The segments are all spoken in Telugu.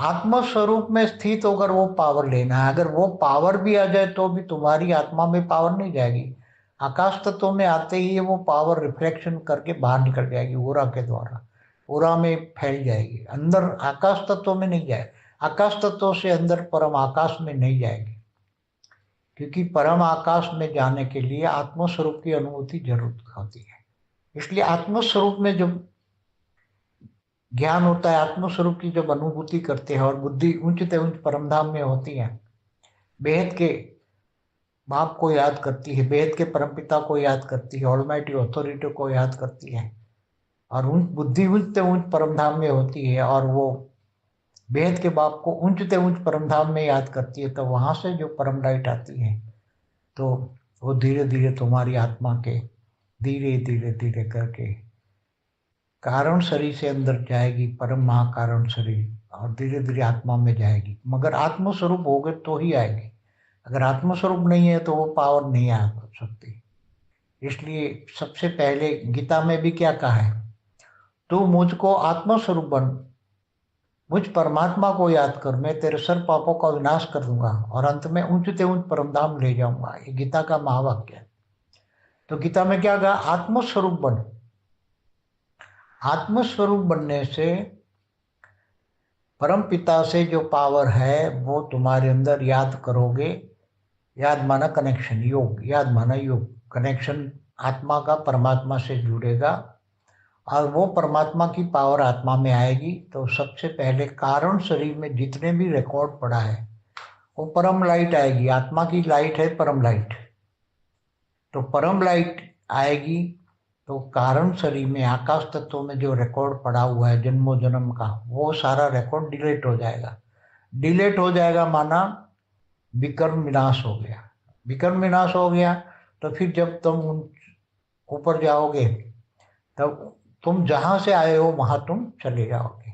आत्म स्वरूप में स्थित होकर वो पावर लेना है। अगर वो पावर भी आ जाए तो भी तुम्हारी आत्मा में पावर नहीं जाएगी। आकाश तत्व में आते ही वो पावर रिफ्लेक्शन करके बाहर निकल जाएगी ओरा के द्वारा। ओरा में फैल जाएगी। अंदर आकाश तत्व में नहीं जाए। आकाश तत्व से अंदर परम आकाश में नहीं जाएगी। क्योंकि परम आकाश में जाने के लिए आत्मस्वरूप की अनुभूति ज़रूरत होती है। इसलिए आत्मस्वरूप में जब ज्ञान होता है, आत्मस्वरूप की जब अनुभूति करते हैं और बुद्धि ऊंच ते ऊंच परमधाम में होती है। बेहद के बाप को याद करती है, बेहद के परमपिता को याद करती है ऑलमाइटी अथॉरिटी को याद करती है। और ऊंच बुद्धि ऊंच ते ऊंच परमधाम में होती है और वो बेहद के बाप को ऊंच ते ऊंच परमधाम में याद करती है तो वहाँ से जो परम लाइट आती है तो वो धीरे धीरे तुम्हारी आत्मा के धीरे धीरे धीरे करके कारण शरीर से अंदर जाएगी, परम महाकारण शरीर, और धीरे धीरे आत्मा में जाएगी। मगर आत्मस्वरूप हो गए तो ही आएगी। अगर आत्मस्वरूप नहीं है तो वो पावर नहीं आ सकती। इसलिए सबसे पहले गीता में भी क्या कहा है? तू मुझको आत्मस्वरूप बन, मुझ परमात्मा को याद कर, मैं तेरे सर पापों का विनाश कर दूँगा, और अंत में ऊंचते ऊंच परमधाम ले जाऊँगा। ये गीता का महावाक्य है। तो गीता में क्या कहा? आत्मस्वरूप बन। आत्मस्वरूप बनने से, परम पिता से जो पावर है, वो तुम्हारे अंदर याद करोगे। याद माना कनेक्शन योग। याद माना योग। कनेक्शन आत्मा का परमात्मा से जुड़ेगा। और वो परमात्मा की पावर आत्मा में आएगी। तो सबसे पहले कारण शरीर में जितने भी रिकॉर्ड पड़ा है, वो परम लाइट आएगी। आत्मा की लाइट है परम लाइट तो परम लाइट आएगी तो कारण शरीर में, आकाश तत्व में जो रिकॉर्ड पड़ा हुआ है जन्मों जन्म का, वो सारा रिकॉर्ड डिलीट हो जाएगा। डिलीट हो जाएगा माना विकर्म विनाश हो गया। विकर्म विनाश हो गया तो फिर जब तुम ऊपर जाओगे, तब तुम जहाँ से आए हो, वहाँ तुम चले जाओगे।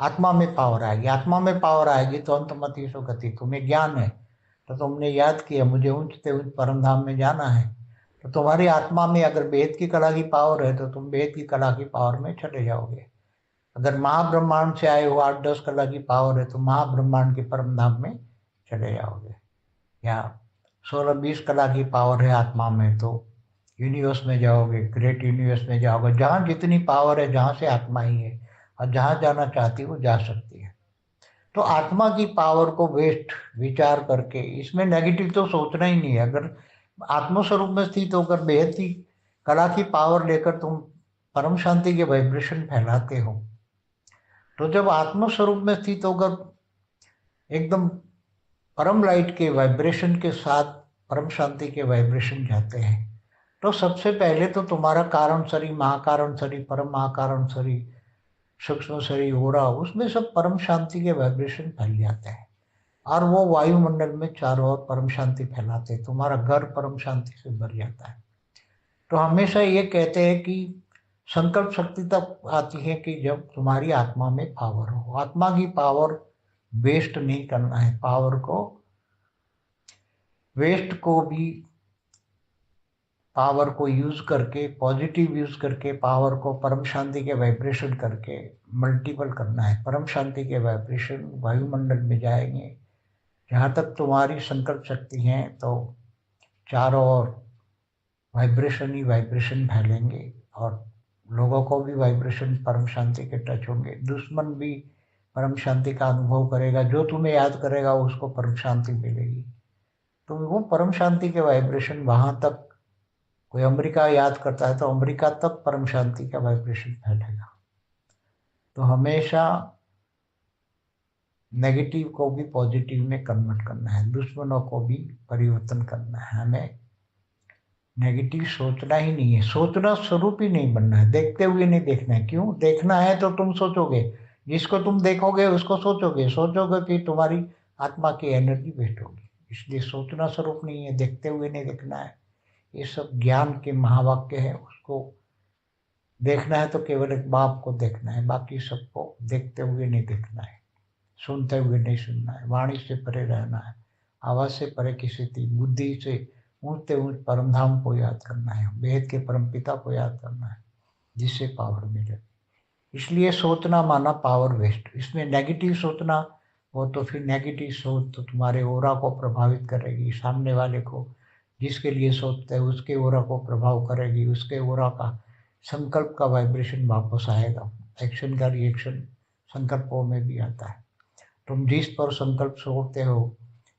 आत्मा में पावर आएगी। आत्मा में पावर आएगी तो अंतमति सो गति तुम्हें ज्ञान है तो तुमने याद किया, मुझे ऊंचते ऊंच परमधाम में जाना है। तो तुम्हारी आत्मा में अगर वेद की कला की पावर है तो तुम वेद की कला की पावर में चले जाओगे। अगर महाब्रह्मांड से आए हो आठ दस कला की पावर है तो महाब्रह्मांड के परम धाम में चले जाओगे। या सोलह बीस कला की पावर है आत्मा में तो यूनिवर्स में जाओगे ग्रेट यूनिवर्स में जाओगे। जहाँ जितनी पावर है, जहाँ से आत्मा ही है, और जहाँ जाना चाहती वो जा सकती है। तो आत्मा की पावर को वेस्ट विचार करके, इसमें नेगेटिव तो सोचना ही नहीं है। अगर आत्मस्वरूप में स्थित होकर बेहद की कला की पावर लेकर तुम परम शांति के वाइब्रेशन फैलाते हो। तो जब आत्मस्वरूप में स्थित होकर एकदम परम लाइट के वाइब्रेशन के साथ परम शांति के वाइब्रेशन जाते हैं तो सबसे पहले तो तुम्हारा कारण शरीर महाकारण शरीर परम महाकारण शरीर सूक्ष्म शरीर हो रहा उसमें सब परम शांति के वाइब्रेशन फैल जाते हैं। और वो वायुमंडल में चारों ओर परम शांति फैलाते तुम्हारा घर परम शांति से भर जाता है। तो हमेशा ये कहते हैं कि संकल्प शक्ति तक आती है कि जब तुम्हारी आत्मा में पावर हो। आत्मा की पावर वेस्ट नहीं करना है। पावर को वेस्ट को भी पावर को यूज़ करके पॉजिटिव यूज़ करके पावर को परम शांति के वाइब्रेशन करके मल्टीपल करना है। परम शांति के वाइब्रेशन वायुमंडल में जाएँगे। जहाँ तक तुम्हारी संकल्प शक्ति है तो चारों ओर वाइब्रेशन ही वाइब्रेशन फैलेंगे और लोगों को भी वाइब्रेशन परम शांति के टच होंगे। दुश्मन भी परम शांति का अनुभव करेगा, जो तुम्हें याद करेगा उसको परम शांति मिलेगी। तो वो परम शांति के वाइब्रेशन वहाँ तक, कोई अमेरिका याद करता है तो अमेरिका तक परम शांति का वाइब्रेशन फैलेगा। तो हमेशा नेगेटिव को भी पॉजिटिव में कन्वर्ट करना है, दुश्मनों को भी परिवर्तन करना है। हमें नेगेटिव सोचना ही नहीं है, सोचना स्वरूप ही नहीं बनना है। देखते हुए नहीं देखना है। क्यों? देखना है तो तुम सोचोगे। जिसको तुम देखोगे, उसको सोचोगे। सोचोगे फिर तुम्हारी आत्मा की एनर्जी वेस्ट होगी। इसलिए सोचना स्वरूप नहीं है, देखते हुए नहीं देखना है। ये सब ज्ञान के महावाक्य है, उसको देखना है तो केवल एक बाप को देखना है, बाकी सबको देखते हुए नहीं देखना है। सुनते हुए नहीं सुनना है, वाणी से परे रहना है, आवाज़ से परे की स्थिति बुद्धि से ऊँचते ऊँच परमधाम को याद करना है बेहद के परम पिता को याद करना है, जिससे पावर मिले। इसलिए सोचना माना पावर वेस्ट। इसमें नेगेटिव सोचना, वो तो फिर नेगेटिव सोच तो तुम्हारे ओरा को प्रभावित करेगी, सामने वाले को, जिसके लिए सोचते हैं, उसके ओरा को प्रभाव करेगी, उसके ओरा का संकल्प का वाइब्रेशन वापस आएगा। एक्शन का रिएक्शन संकल्पों में भी आता है। तुम जिस पर संकल्प सोचते हो,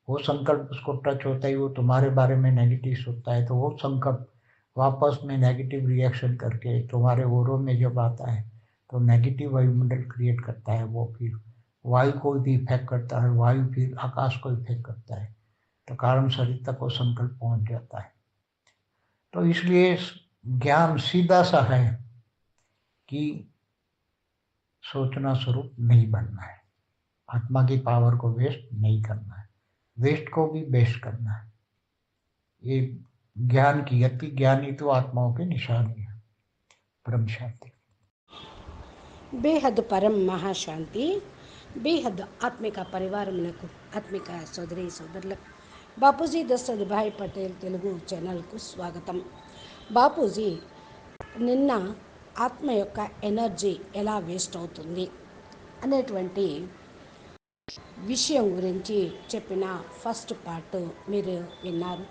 वो संकल्प उसको टच होता है, वो तुम्हारे बारे में नेगेटिव सोचता है तो वो संकल्प वापस में नेगेटिव रिएक्शन करके तुम्हारे ओरों में जब आता है तो नेगेटिव वायुमंडल क्रिएट करता है वो फिर। वायु को भी इफ़ेक्ट करता है, वायु फिर आकाश को इफ़ेक्ट करता है तो कारण शरीर तक वो संकल्प पहुँच जाता है। तो इसलिए ज्ञान सीधा सा है कि सोचना स्वरूप नहीं बनना है। आत्मा की पावर को वेस्ट नहीं करना है वेस्ट को भी बेस्ट करना है ये ज्ञान की अति ज्ञानी तो आत्माओं की निशानी है परम शांति బేహద్ పరం మహాశాంతి బేహద్ ఆత్మిక పరివారమునకు ఆత్మిక సోదరి సోదరులకు బాపూజీ దశరథ్ భాయ్ పటేల్ తెలుగు ఛానల్కు స్వాగతం బాపూజీ నిన్న ఆత్మ యొక్క ఎనర్జీ ఎలా వేస్ట్ అవుతుంది అనేటువంటి విషయం గురించి చెప్పిన ఫస్ట్ పార్ట్ మీరు విన్నారు.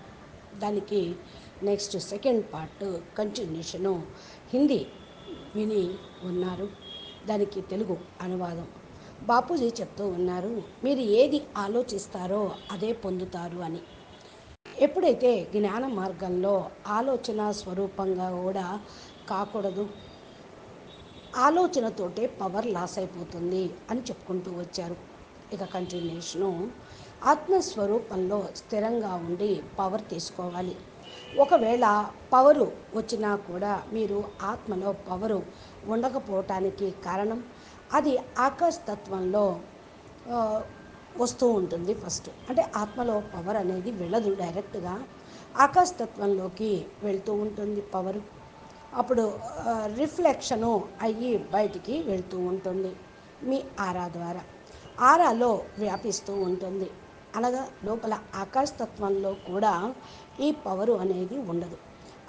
దానికి next second part continuation Hindi విని ఉన్నారు. దానికి తెలుగు అనువాదం. బాపూజీ చెప్తూ ఉన్నారు మీరు ఏది ఆలోచిస్తారో అదే పొందుతారు అని. ఎప్పుడైతే జ్ఞాన మార్గంలో ఆలోచన స్వరూపంగా కూడా కాకూడదు ఆలోచనతోటే పవర్ లాస్ అయిపోతుంది అని చెప్పుకుంటూ వచ్చారు. ఇక కంటిన్యూషను ఆత్మస్వరూపంలో స్థిరంగా ఉండి పవర్ తీసుకోవాలి. ఒకవేళ పవరు వచ్చినా కూడా మీరు ఆత్మలో పవరు ఉండకపోవటానికి కారణం అది ఆకాశతత్వంలో వస్తూ ఉంటుంది ఫస్ట్ అంటే ఆత్మలో పవర్ అనేది వెళ్ళదు డైరెక్ట్గా ఆకాశతత్వంలోకి వెళ్తూ ఉంటుంది పవరు అప్పుడు రిఫ్లెక్షను అయ్యి బయటికి వెళ్తూ ఉంటుంది మీ ఆరా ద్వారా. ఆరాలో వ్యాపిస్తూ ఉంటుంది. అనగా లోపల ఆకాశతత్వంలో కూడా ఈ పవరు అనేది ఉండదు.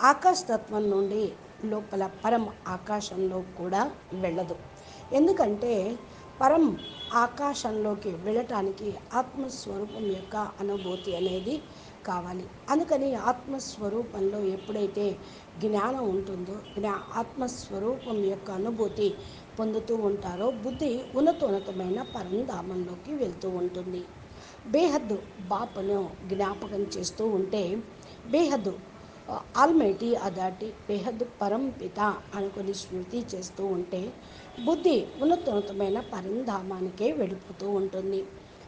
ఆకాశతత్వం నుండి లోపల పరం ఆకాశంలో కూడా వెళ్ళదు. ఎందుకంటే పరం ఆకాశంలోకి వెళ్ళటానికి ఆత్మస్వరూపం యొక్క అనుభూతి అనేది కావాలి. అందుకని ఆత్మస్వరూపంలో ఎప్పుడైతే జ్ఞానం ఉంటుందో జ్ఞా ఆత్మస్వరూపం యొక్క అనుభూతి పొందుతూ ఉంటారో బుద్ధి ఉన్నతోన్నతమైన పరంధామంలోకి వెళ్తూ ఉంటుంది. బేహద్దు బాపును జ్ఞాపకం చేస్తూ ఉంటే బేహద్దు ఆల్మైటీ అదాటి బేహద్దు పరం పిత అనుకుని స్మృతి చేస్తూ ఉంటే బుద్ధి ఉన్నతోన్నతమైన పరంధామానికే వెళ్ళిపోతూ ఉంటుంది.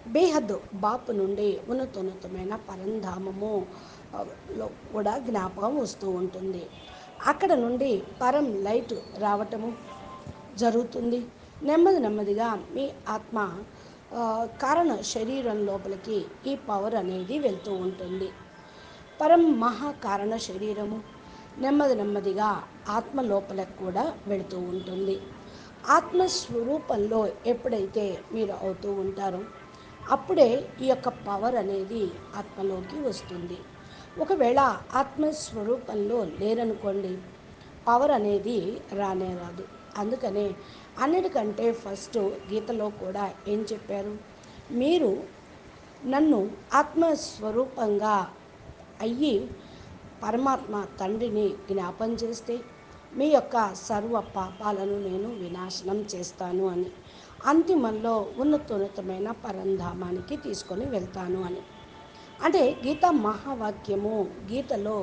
బేహద్దు బాపు నుండి ఉన్నతోన్నతమైన పరంధామము లో కూడా జ్ఞాపకం వస్తూ ఉంటుంది. అక్కడ నుండి పరం లైట్ రావటము జరుగుతుంది. నెమ్మది నెమ్మదిగా మీ ఆత్మ కారణ శరీరం లోపలికి ఈ పవర్ అనేది వెళ్తూ ఉంటుంది. పరం మహాకారణ శరీరము నెమ్మది నెమ్మదిగా ఆత్మ లోపలకు కూడా వెళుతూ ఉంటుంది. ఆత్మస్వరూపంలో ఎప్పుడైతే మీరు అవుతూ ఉంటారో అప్పుడే ఈ యొక్క పవర్ అనేది ఆత్మలోకి వస్తుంది. ఒకవేళ ఆత్మస్వరూపంలో లేరనుకోండి పవర్ అనేది రానే రాదు. అందుకనే అన్నిటికంటే ఫస్ట్ గీతలో కూడా ఏం చెప్పారు? మీరు నన్ను ఆత్మస్వరూపంగా అయ్యి పరమాత్మ తండ్రిని జ్ఞాపం చేస్తే మీ యొక్క సర్వ పాపాలను నేను వినాశనం చేస్తాను అని అంతిమంలో ఉన్నతోన్నతమైన పరంధామానికి తీసుకొని వెళ్తాను అని. అంటే గీత మహావాక్యము గీతలో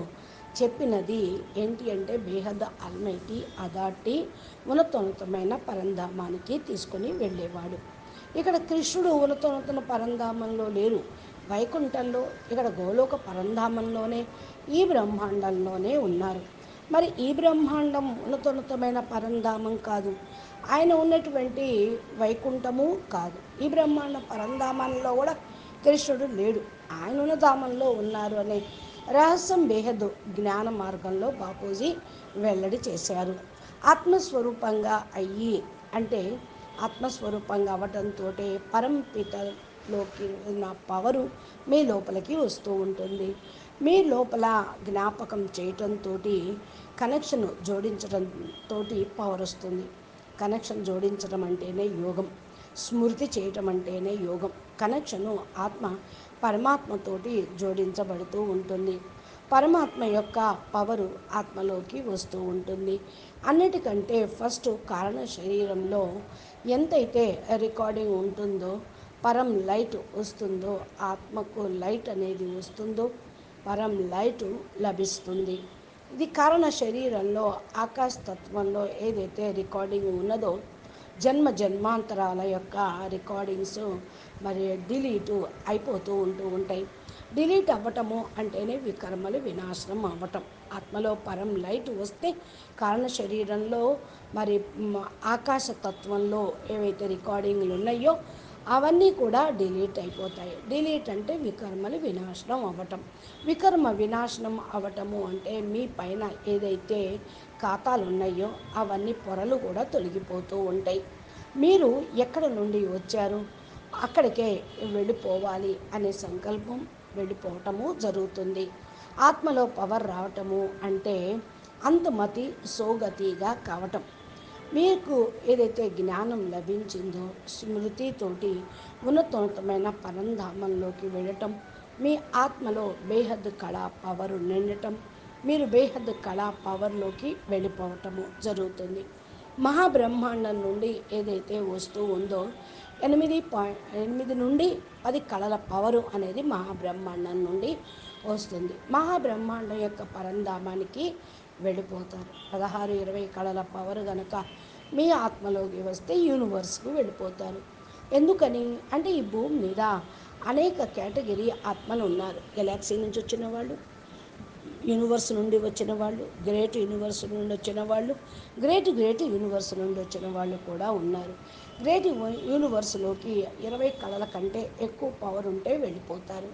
చెప్పినది ఏంటి అంటే బేహద్ అల్మైటీ అదాటి ఉన్నతోన్నతమైన పరంధామానికి తీసుకొని వెళ్ళేవాడు. ఇక్కడ కృష్ణుడు ఉన్నతోన్నతన పరంధామంలో లేరు. వైకుంఠంలో ఇక్కడ గోలోక పరంధామంలోనే ఈ బ్రహ్మాండంలోనే ఉన్నారు. మరి ఈ బ్రహ్మాండం ఉన్నతోన్నతమైన పరంధామం కాదు. ఆయన ఉన్నటువంటి వైకుంఠము కాదు. ఈ బ్రహ్మాండ పరంధామంలో కూడా కృష్ణుడు లేడు. ఆయన ఉన్న ధామంలో ఉన్నారు అనే రహస్యం బేహద్దు జ్ఞాన మార్గంలో బాపూజీ వెల్లడి చేశారు. ఆత్మస్వరూపంగా అయ్యి అంటే ఆత్మస్వరూపంగా అవ్వటంతో పరంపితలోకి ఉన్న పవరు మీ లోపలికి వస్తూ ఉంటుంది. మీ లోపల జ్ఞాపకం చేయటంతో కనెక్షన్ జోడించడంతో పవర్ వస్తుంది. కనెక్షన్ జోడించడం అంటేనే యోగం. స్మృతి చేయటం అంటేనే యోగం. కనెక్షను ఆత్మ పరమాత్మతోటి జోడించబడుతూ ఉంటుంది. పరమాత్మ యొక్క పవరు ఆత్మలోకి వస్తూ ఉంటుంది. అన్నిటికంటే ఫస్ట్ కారణ శరీరంలో ఎంతైతే రికార్డింగ్ ఉంటుందో పరం లైట్ వస్తుందో ఆత్మకు లైట్ అనేది వస్తుందో పరం లైట్ లభిస్తుంది. ఇది కారణ శరీరంలో ఆకాశ తత్వంలో ఏదైతే రికార్డింగ్ ఉన్నదో జన్మ జన్మాంతరాల యొక్క రికార్డింగ్స్ మరి డిలీట్ అయిపోతూ ఉంటూ ఉంటాయి. డిలీట్ అవ్వటము అంటేనే వికర్మలు వినాశనం అవ్వటం. ఆత్మలో పరం లైట్ వస్తే కారణ శరీరంలో మరి ఆకాశ తత్వంలో ఏవైతే రికార్డింగ్లు ఉన్నాయో అవన్నీ కూడా డిలీట్ అయిపోతాయి. డిలీట్ అంటే వికర్మలు వినాశనం అవ్వటం. వికర్మ వినాశనం అవ్వటము అంటే మీ పైన ఏదైతే ఖాతాలు ఉన్నాయో అవన్నీ పొరలు కూడా తొలగిపోతూ ఉంటాయి. మీరు ఎక్కడ నుండి వచ్చారు? అక్కడికే వెళ్ళిపోవాలి అనే సంకల్పం వెళ్ళిపోవటము జరుగుతుంది. ఆత్మలో పవర్ రావటము అంటే అంతమతి సోగతిగా కావటం. మీకు ఏదైతే జ్ఞానం లభించిందో స్మృతితోటి ఉన్నతోన్నతమైన పరంధామంలోకి వెళ్ళటం మీ ఆత్మలో బేహద్ కళ పవర్ నిండటం మీరు బేహద్ కళ పవర్లోకి వెళ్ళిపోవటము జరుగుతుంది. మహాబ్రహ్మాండం నుండి ఏదైతే వస్తూ ఉందో ఎనిమిది పాయింట్ ఎనిమిది నుండి పది కళల పవరు అనేది మహాబ్రహ్మాండం నుండి వస్తుంది. మహాబ్రహ్మాండం యొక్క పరంధామానికి వెళ్ళిపోతారు. పదహారు ఇరవై కళల పవర్ గనక మీ ఆత్మలోకి వస్తే యూనివర్స్కు వెళ్ళిపోతారు. ఎందుకని? అంటే ఈ భూమి మీద అనేక కేటగిరీ ఆత్మలు ఉన్నారు. గెలాక్సీ నుంచి వచ్చిన వాళ్ళు యూనివర్స్ నుండి వచ్చిన వాళ్ళు గ్రేట్ యూనివర్స్ నుండి వచ్చిన వాళ్ళు గ్రేట్ గ్రేట్ యూనివర్స్ నుండి వచ్చిన వాళ్ళు కూడా ఉన్నారు. గ్రేట్ యూనివర్స్లోకి ఇరవై కళల కంటే ఎక్కువ పవర్ ఉంటే వెళ్ళిపోతారు.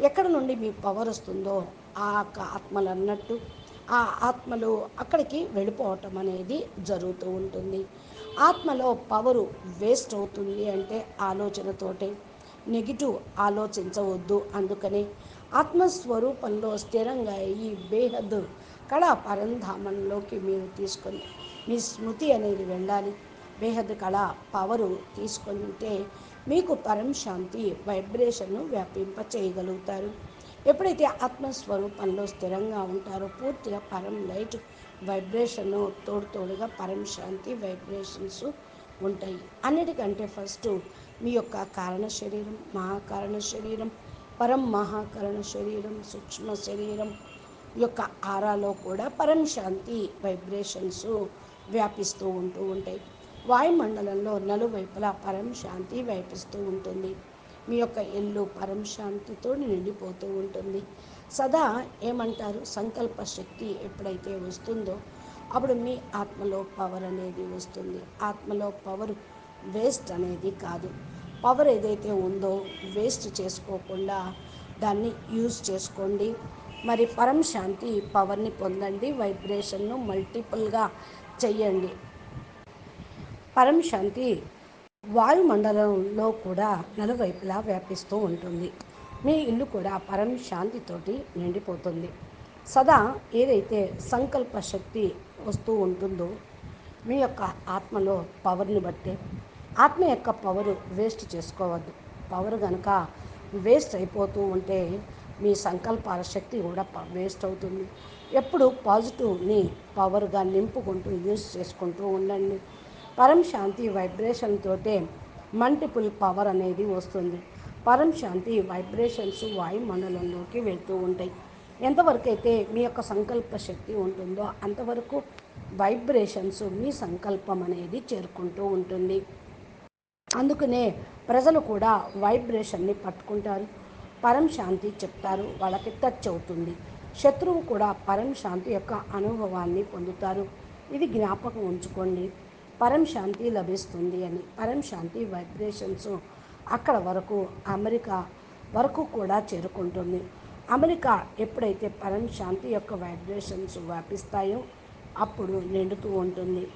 ఎక్కడ నుండి మీ పవర్ వస్తుందో ఆ యొక్క ఆత్మలు అన్నట్టు ఆ ఆత్మలు అక్కడికి వెళ్ళిపోవటం అనేది జరుగుతూ ఉంటుంది. ఆత్మలో పవరు వేస్ట్ అవుతుంది అంటే ఆలోచనతోటే. నెగిటివ్ ఆలోచించవద్దు. అందుకని ఆత్మస్వరూపంలో స్థిరంగా ఈ బేహద్ కళా పరంధామంలోకి మీరు తీసుకొని మీ స్మృతి అనేది వెళ్ళాలి. బేహద్ కళ పవరు తీసుకుంటే మీకు పరం శాంతి వైబ్రేషన్ను వ్యాపింప చేయగలుగుతారు ఎప్పుడైతే ఆత్మస్వరూపంలో స్థిరంగా ఉంటారో పూర్తిగా పరం లైట్ వైబ్రేషన్ తోడు తోడుగా పరం శాంతి వైబ్రేషన్స్ ఉంటాయి. అన్నిటికంటే ఫస్ట్ మీ యొక్క కారణ శరీరం మహాకారణ శరీరం పరం మహాకరణ శరీరం సూక్ష్మ శరీరం యొక్క ఆరాలో కూడా పరం శాంతి వైబ్రేషన్స్ వ్యాపిస్తూ ఉంటూ ఉంటాయి. వాయుమండలంలో నలువైపులా పరం శాంతి వ్యాపిస్తూ ఉంటుంది. మీ యొక్క ఇల్లు పరం శాంతితో నిండిపోతూ ఉంటుంది. సదా ఏమంటారు? సంకల్ప శక్తి ఎప్పుడైతే వస్తుందో అప్పుడు మీ ఆత్మలో పవర్ అనేది వస్తుంది. ఆత్మలో పవర్ వేస్ట్ అనేది కాదు. పవర్ ఏదైతే ఉందో వేస్ట్ చేసుకోకుండా దాన్ని యూజ్ చేసుకోండి. మరి పరం శాంతి పవర్ని పొందండి వైబ్రేషన్ను మల్టిపుల్గా చెయ్యండి. పరం శాంతి వాయుమండలంలో కూడా నలువైపులా వ్యాపిస్తూ ఉంటుంది. మీ ఇల్లు కూడా పరం శాంతితోటి నిండిపోతుంది. సదా ఏదైతే సంకల్ప శక్తి వస్తూ ఉంటుందో మీ యొక్క ఆత్మలో పవర్ని బట్టే ఆత్మ యొక్క పవర్ వేస్ట్ చేసుకోవద్దు. పవర్ కనుక వేస్ట్ అయిపోతూ ఉంటే మీ సంకల్పాల శక్తి కూడా ప- వేస్ట్ అవుతుంది. ఎప్పుడు పాజిటివ్ని పవర్గా నింపుకుంటూ యూజ్ చేసుకుంటూ ఉండండి. పరం శాంతి వైబ్రేషన్ తోటే మల్టిపుల్ పవర్ అనేది వస్తుంది. పరం శాంతి వైబ్రేషన్స్ వాయుమండలంలోకి వెళ్తూ ఉంటాయి. ఎంతవరకు అయితే మీ యొక్క సంకల్ప శక్తి ఉంటుందో అంతవరకు వైబ్రేషన్స్ మీ సంకల్పం అనేది చేరుకుంటూ ఉంటుంది. అందుకనే ప్రజలు కూడా వైబ్రేషన్ని పట్టుకుంటారు. పరం శాంతి చెప్తారు. వాళ్ళకి టచ్ అవుతుంది. శత్రువు కూడా పరం శాంతి యొక్క అనుభవాన్ని పొందుతారు. ఇది జ్ఞాపకం ఉంచుకోండి. పరం శాంతి లభిస్తుంది అని. పరం శాంతి వైబ్రేషన్స్ అక్కడ వరకు అమెరికా వరకు కూడా చేరుకుంటుంది. అమెరికా ఎప్పుడైతే పరం శాంతి యొక్క వైబ్రేషన్స్ వ్యాపిస్తాయో అప్పుడు నిండుతూ ఉంటుంది.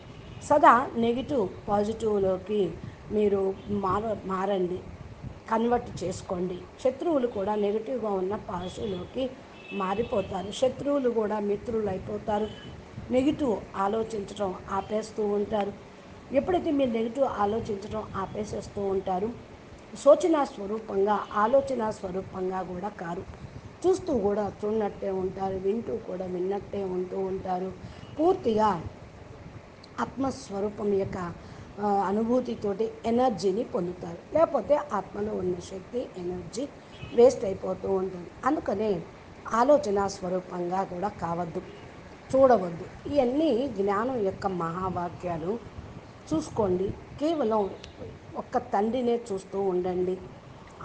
సదా నెగిటివ్ పాజిటివ్లోకి మీరు మార మారండి. కన్వర్ట్ చేసుకోండి. శత్రువులు కూడా నెగిటివ్గా ఉన్న పాజిటివ్లోకి మారిపోతారు. శత్రువులు కూడా మిత్రులు అయిపోతారు నెగిటివ్ ఆలోచించడం ఆపేస్తూ ఉంటారు. ఎప్పుడైతే మీరు నెగిటివ్ ఆలోచించడం ఆపేసేస్తూ ఉంటారు సూచన స్వరూపంగా ఆలోచన స్వరూపంగా కూడా కారు. చూస్తూ కూడా చూడనట్టే ఉంటారు. వింటూ కూడా విన్నట్టే ఉంటూ ఉంటారు. పూర్తిగా ఆత్మస్వరూపం యొక్క అనుభూతితోటి ఎనర్జీని పొందుతారు. లేకపోతే ఆత్మలో ఉన్న శక్తి ఎనర్జీ వేస్ట్ అయిపోతూ ఉంటుంది. అందుకనే ఆలోచన స్వరూపంగా కూడా కావద్దు చూడవద్దు. ఇవన్నీ జ్ఞానం యొక్క మహావాక్యాలు. చూసుకోండి. కేవలం ఒక్క తండ్రినే చూస్తూ ఉండండి.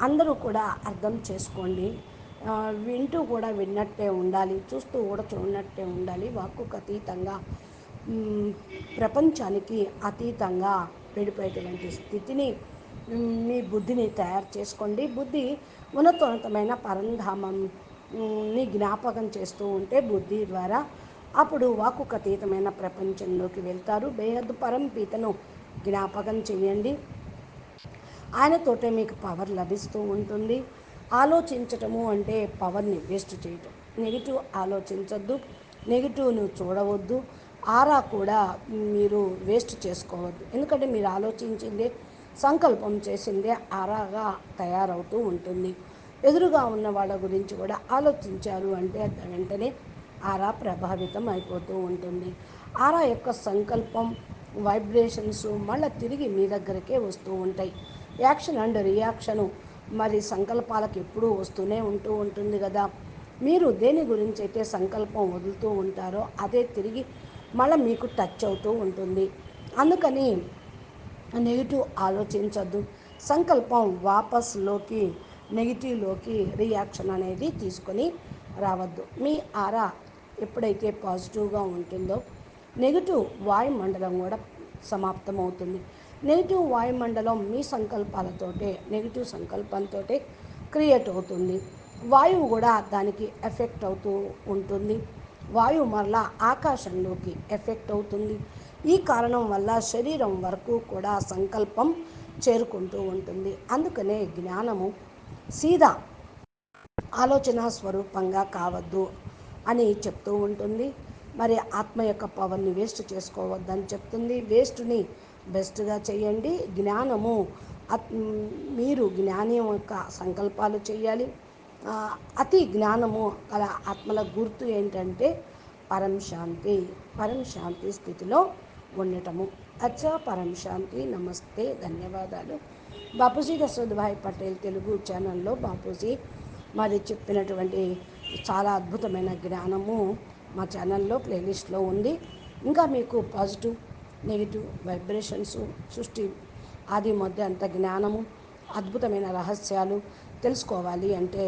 అందరూ కూడా అర్థం చేసుకోండి. వింటూ కూడా విన్నట్టే ఉండాలి. చూస్తూ కూడా చూడనట్టే ఉండాలి. వాక్కుకు అతీతంగా ప్రపంచానికి అతీతంగా వెళ్ళిపోయేటువంటి స్థితిని మీ బుద్ధిని తయారు చేసుకోండి. బుద్ధి ఉన్నతోన్నతమైన పరంధామంని జ్ఞాపకం చేస్తూ ఉంటే బుద్ధి ద్వారా అప్పుడు వాక్కుకు అతీతమైన ప్రపంచంలోకి వెళ్తారు. బేహద్దు పరంపీతను జ్ఞాపకం చేయండి. ఆయనతోటే మీకు పవర్ లభిస్తూ ఉంటుంది. ఆలోచించటము అంటే పవర్ని వేస్ట్ చేయటం. నెగిటివ్ ఆలోచించద్దు. నెగిటివ్ను చూడవద్దు. ఆరా కూడా మీరు వేస్ట్ చేసుకోవద్దు. ఎందుకంటే మీరు ఆలోచించిందే సంకల్పం చేసిందే ఆరాగా తయారవుతూ ఉంటుంది. ఎదురుగా ఉన్న వాళ్ళ గురించి కూడా ఆలోచించారు అంటే వెంటనే ఆరా ప్రభావితం అయిపోతూ ఉంటుంది. ఆరా యొక్క సంకల్పం వైబ్రేషన్స్ మళ్ళీ తిరిగి మీ దగ్గరకే వస్తూ ఉంటాయి. యాక్షన్ అండ్ రియాక్షను మరి సంకల్పాలకు ఎప్పుడూ వస్తూనే ఉంటూ ఉంటుంది కదా. మీరు దేని గురించి అయితే సంకల్పం వదులుతూ ఉంటారో అదే తిరిగి మళ్ళీ మీకు టచ్ అవుతూ ఉంటుంది. అందుకని నెగిటివ్ ఆలోచించద్దు. సంకల్పం వాపస్లోకి నెగిటివ్లోకి రియాక్షన్ అనేది తీసుకొని రావద్దు. మీ ఆరా ఎప్పుడైతే పాజిటివ్గా ఉంటుందో నెగిటివ్ వాయుమండలం కూడా సమాప్తమవుతుంది. నెగిటివ్ వాయుమండలం మీ సంకల్పాలతోటే నెగిటివ్ సంకల్పంతో క్రియేట్ అవుతుంది. వాయువు కూడా దానికి ఎఫెక్ట్ అవుతూ ఉంటుంది. వాయువు మరలా ఆకాశంలోకి ఎఫెక్ట్ అవుతుంది. ఈ కారణం వల్ల శరీరం వరకు కూడా సంకల్పం చేరుకుంటూ ఉంటుంది. అందుకనే జ్ఞానము సీదా ఆలోచన స్వరూపంగా కావద్దు అని చెప్తూ ఉంటుంది. మరి ఆత్మ యొక్క పవర్ని వేస్ట్ చేసుకోవద్దని చెప్తుంది. వేస్ట్ని బెస్ట్గా చేయండి. జ్ఞానము మీరు జ్ఞానం యొక్క సంకల్పాలు చేయాలి. అతి జ్ఞానము గల ఆత్మల గుర్తు ఏంటంటే పరం శాంతి పరం శాంతి స్థితిలో ఉండటము. అచ్చా పరం శాంతి నమస్తే ధన్యవాదాలు. బాపూజీ దశోద్భాయ్ పటేల్ తెలుగు ఛానల్లో బాపూజీ మరి చెప్పినటువంటి చాలా అద్భుతమైన జ్ఞానము మా ఛానల్లో ప్లేలిస్ట్లో ఉంది. ఇంకా మీకు పాజిటివ్ నెగిటివ్ వైబ్రేషన్స్ సృష్టి ఆది మధ్య అంత జ్ఞానము అద్భుతమైన రహస్యాలు తెలుసుకోవాలి అంటే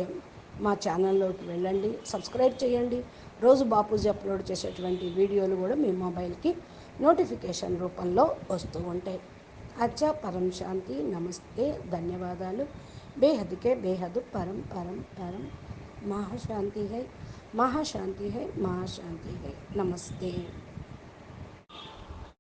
మా ఛానల్లోకి వెళ్ళండి సబ్స్క్రైబ్ చేయండి. రోజు బాపూజీ అప్లోడ్ చేసేటువంటి వీడియోలు కూడా మీ మొబైల్కి నోటిఫికేషన్ రూపంలో వస్తూ ఉంటాయి. అచ్చ పరం శాంతి నమస్తే ధన్యవాదాలు. బేహద్కే బేహదు పరం పరం పరం. మహాశాంతి హై మహాశాంతి హై మహాశాంతి హై. నమస్తే.